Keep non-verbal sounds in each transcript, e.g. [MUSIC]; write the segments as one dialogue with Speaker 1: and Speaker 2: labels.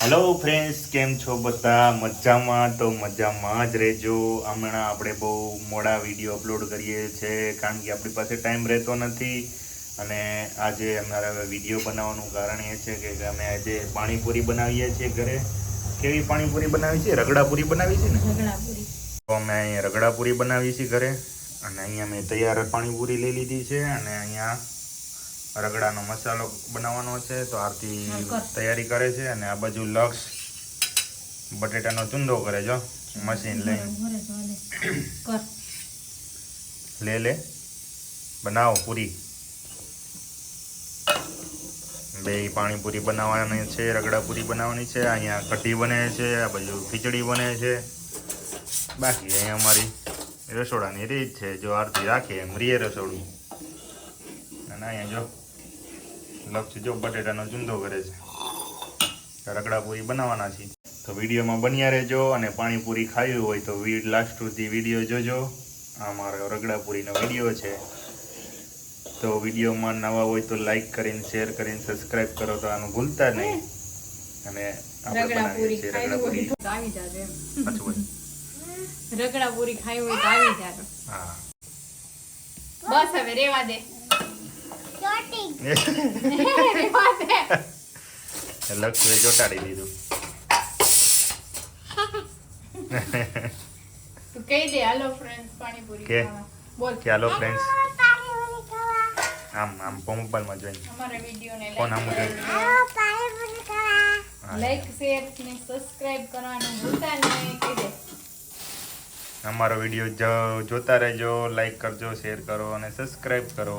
Speaker 1: Hello friends કેમ છો બધા? મજામાં? તો મજામાં જ રહેજો. હમણાં આપણે બહુ મોડા વીડિયો અપલોડ કરીએ છીએ કારણ કે આપણી પાસે ટાઈમ રહેતો નથી. અને આજે અમારા વીડિયો બનાવવાનું કારણ એ છે કે અમે આજે પાણીપુરી બનાવીએ છીએ ઘરે. કેવી પાણીપુરી બનાવી છે? રગડાપુરી બનાવી છે ને? તો અમે અહીંયા રગડાપુરી બનાવીએ છીએ ઘરે. અને અહીંયા મેં તૈયાર પાણીપુરી લઈ લીધી છે અને અહીંયા રગડાનો મસાલો બનાવવાનો છે તો આરતી તૈયારી કરે છે અને આ બાજુ લક્ષ બટેટાનો ચૂંદો કરે જો મશીન.
Speaker 2: કર.
Speaker 1: લે લે. બનાવો પૂરી. બે પાણીપુરી બનાવવાની છે રગડાપુરી બનાવવાની છે અહીંયા કઢી બને છે આ બાજુ ખીચડી બને છે. બાકી અહીંયા અમારી રસોડાની રીત છે જો આરતી રાખે એમ રીએ રસોડું. અને અહીંયા જો લક્ષ જો બટેટાનો ચૂંદો કરે છે. રગડાપુરી બનાવવાના છે. તો વિડીયોમાં બન્યા રહેજો અને પાણીપુરી ખાવી હોય તો લાસ્ટ સુધી વીડિયો જોજો. આ મારો રગડાપુરીનો વીડિયો છે. તો વિડીયોમાં નવા હોય તો લાઈક કરીને શેર કરીને સબસ્ક્રાઇબ કરો તો આનું ભૂલતા નહીં. અને આપણે બનાવીએ
Speaker 2: રગડાપુરી
Speaker 1: છીએ
Speaker 2: હોય
Speaker 1: રગડાપુરી.
Speaker 2: તો આવી જાજો એમ.
Speaker 1: સાચું ભાઈ
Speaker 2: રગડાપુરી ખાવી હોય તો આવી જાજો.
Speaker 1: હા.
Speaker 2: બસ હવે રેવા દે. [LAUGHS]
Speaker 1: લક્ષ્મીએ ચોટાડી દીધું.
Speaker 2: તું કહી દે હાલો ફ્રેન્ડ પાણીપુરી
Speaker 1: કે?
Speaker 2: બોલ.
Speaker 1: કે હાલો ફ્રેન્ડ આમ આમ મોબાઈલમાં જોઈને.
Speaker 2: અમારા વિડીયોને
Speaker 1: કોણ આમ જોઈને. હા.
Speaker 2: લાઈક શેર ને સબસ્ક્રાઇબ કરવાનું ભૂલતા નહીં.
Speaker 1: અમારો વીડિયો જોતા રહેજો લાઈક કરજો શેર કરો અને સબસ્ક્રાઈબ કરો.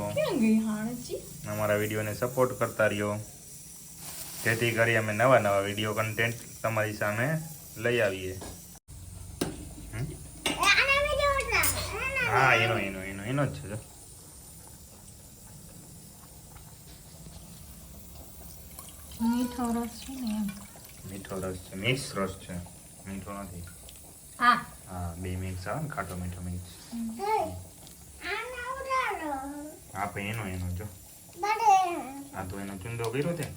Speaker 1: અમારા વિડીયોને સપોર્ટ કરતા રહ્યો. જેથી કરી અમે નવા નવા વીડિયો કન્ટેન્ટ તમારી સામે લઈ આવીએ? હા એનો એનો એનો એનો જ છે
Speaker 2: મીઠો રસ છે ને
Speaker 1: મીઠો રસ છે મિક્સ રસ છે. મીઠો નથી.
Speaker 2: હા.
Speaker 1: હા બે મિક્સ આવે ને ખાટો મીઠો મિક્સ આપે એનો એનો જો. આ તો એનો ચુંદો કર્યો છે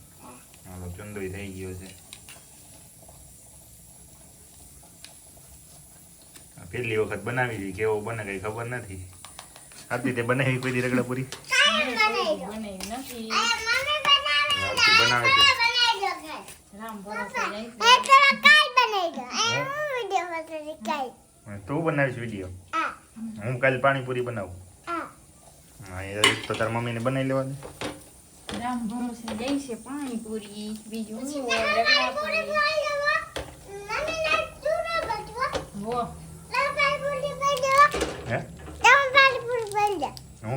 Speaker 1: હાલો ચુંદો થઈ ગયો છે. પહેલી વખત બનાવી હતી કેવો બને કઈ ખબર નથી. આરતી તે બનાવી કોઈ દી રગડાપુરી.
Speaker 2: બનાવી
Speaker 1: બનાવે છે.
Speaker 2: રામ ભરોસે
Speaker 1: તું બનાવીશ વીડિયો હું. કાલે પાણીપુરી બનાવું. હા. એ તો તાર મમ્મીને બનાવી લેવા દે
Speaker 2: રામ ભરોસે જાય છે પાણીપુરી બીજું શું
Speaker 1: હું.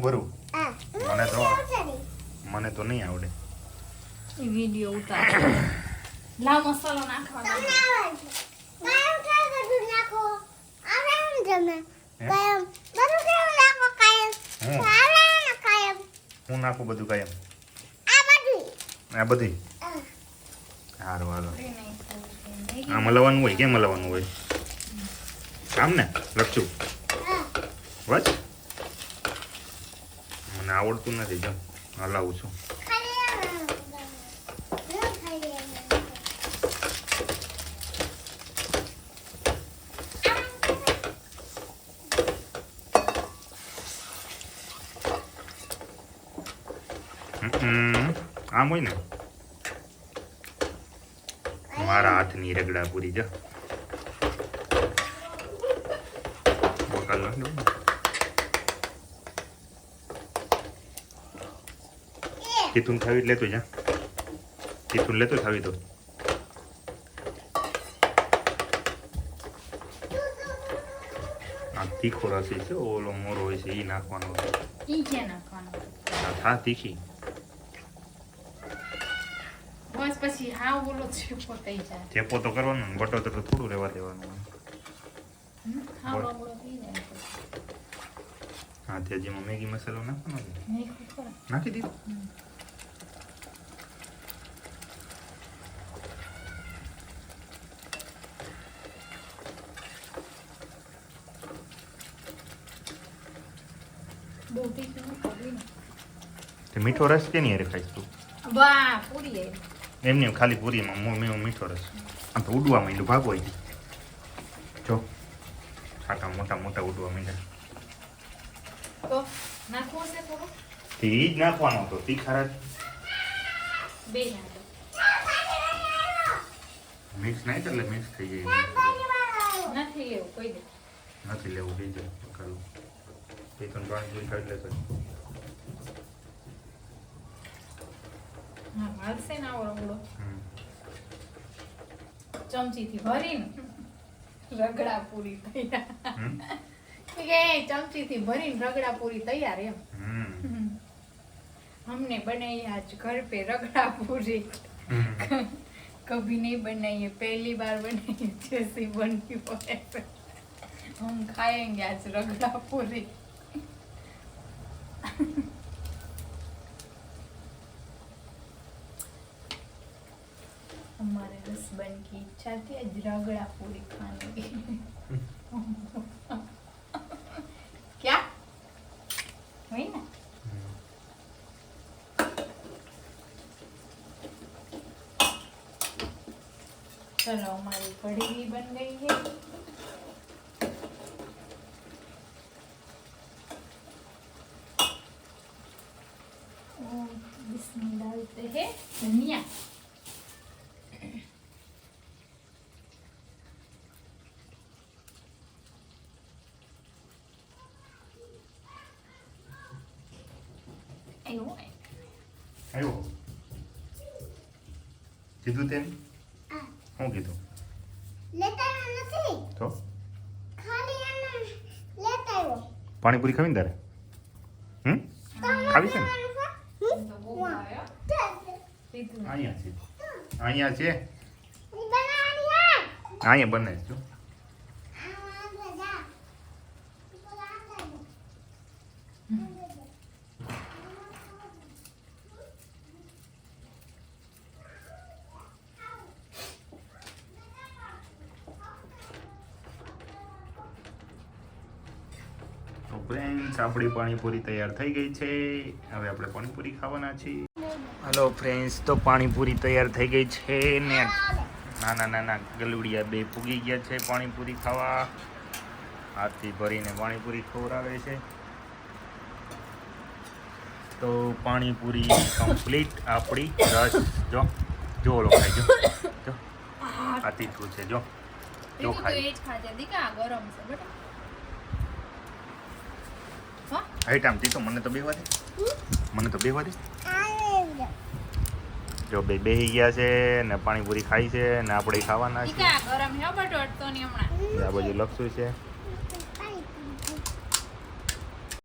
Speaker 1: ભરું? મને તો મને તો નહીં. આવડે.
Speaker 2: વીડિયો ઉતાર. લાવ મસાલો નાખવાનો.
Speaker 1: હું નાખું બધું કાયમ? આ બધી. સારું હાલો. આ મલાવાનું હોય કેમ હલાવવાનું હોય? આમ ને લખશું બસ? મને આવડતું નથી જો હલાવું છું હમ, આમ હોય ને. મારા હાથની રગડા પૂરી જા. વકાલ નાખ દઉં તીથું થાવી લેતો જા. તીથું લેતો થાવી દો તીખો રસી છે ઓલો મોરો હોય છે એ નાખવાનો. છે
Speaker 2: ઈ નાખવાનો.
Speaker 1: થા તીખી
Speaker 2: બસ પછી હા બોલો ચેપો થઈ જાય.
Speaker 1: ચેપો તો કરવાનો ને બટો તો થોડું રહેવા દેવાનું
Speaker 2: હા
Speaker 1: તે હજી મેગી મસાલો નાખવાનો નાખી દીધો? મીઠો રસ કે નહીં ખાઈશ તું?
Speaker 2: વાહ પૂરી
Speaker 1: એમને એમ ખાલી પૂરીમાં મો- મેં મીઠો રસ. આમ તો ઉડવા માંડ્યું ભાગો. જો ખાટા મોટા મોટા ઉડવા માંડ્યા
Speaker 2: તો
Speaker 1: જ નાખવાનો હતો
Speaker 2: તી ખરા
Speaker 1: મિક્સ નહીં એટલે મિક્સ થઈ જાય.
Speaker 2: નથી લેવું કોઈ દે.
Speaker 1: નથી લેવું જાય કરું બે ત્રણ પાણી ખાઈ લેશે
Speaker 2: હાલશે ને આવો રગડો
Speaker 1: હમ.
Speaker 2: ચમચીથી ભરીને રગડા પૂરી તૈયાર
Speaker 1: હમ?
Speaker 2: કે ચમચીથી ભરીને રગડા પૂરી તૈયાર એમ
Speaker 1: હમ.
Speaker 2: हमने बनाई आज घर पे रगड़ा पूरी
Speaker 1: હમ.
Speaker 2: कभी नहीं बनाई है पहली बार बनाई है जैसी बनी वो ऐसे हम खाएंगे आज रगड़ा पूरी હસબન્ડ કી ઈચ્છા થી આજ पूरी खाने की क्या? हुई ना। चलो, हमारी कढ़ी भी बन गई है। इसमें डालते हैं धनिया। એવું
Speaker 1: આવ્યો કીધું તેમ શું કીધું
Speaker 3: લેતા નથી
Speaker 1: તો
Speaker 3: ખાલી એને લેતા આવ્યો
Speaker 1: પાણીપુરી ખાવીને તારે હમ ખાવી છે ને અહીંયા છે અહીંયા છે અહીંયા બને છે જો તો ફ્રેન્ડ્સ આપણી પાણીપુરી તૈયાર થઈ ગઈ છે. હવે આપણે પાણીપુરી ખાવાના છીએ. હલો ફ્રેન્ડ્સ તો પાણીપુરી તૈયાર થઈ ગઈ છે ને નાના નાના ગલુડિયા બે પૂગી ગયા છે પાણીપુરી ખાવા. હાથથી ભરીને પાણીપુરી ખવડાવે છે. તો પાણીપુરી કમ્પ્લીટ આપણી રસ. જો જો લો ખાઈ જો જો આ તીઠું છે જો. જો ખાઈ.
Speaker 2: ગરમ છે બેટા હા
Speaker 1: હાઈટ આમ તીતો મને તો બેવા દે. મને તો બેવા દે. જો બે બેહી ગયા છે ને પાણીપુરી ખાઈ છે ને આપણે ખાવાના છે આ બાજુ લખશું છે.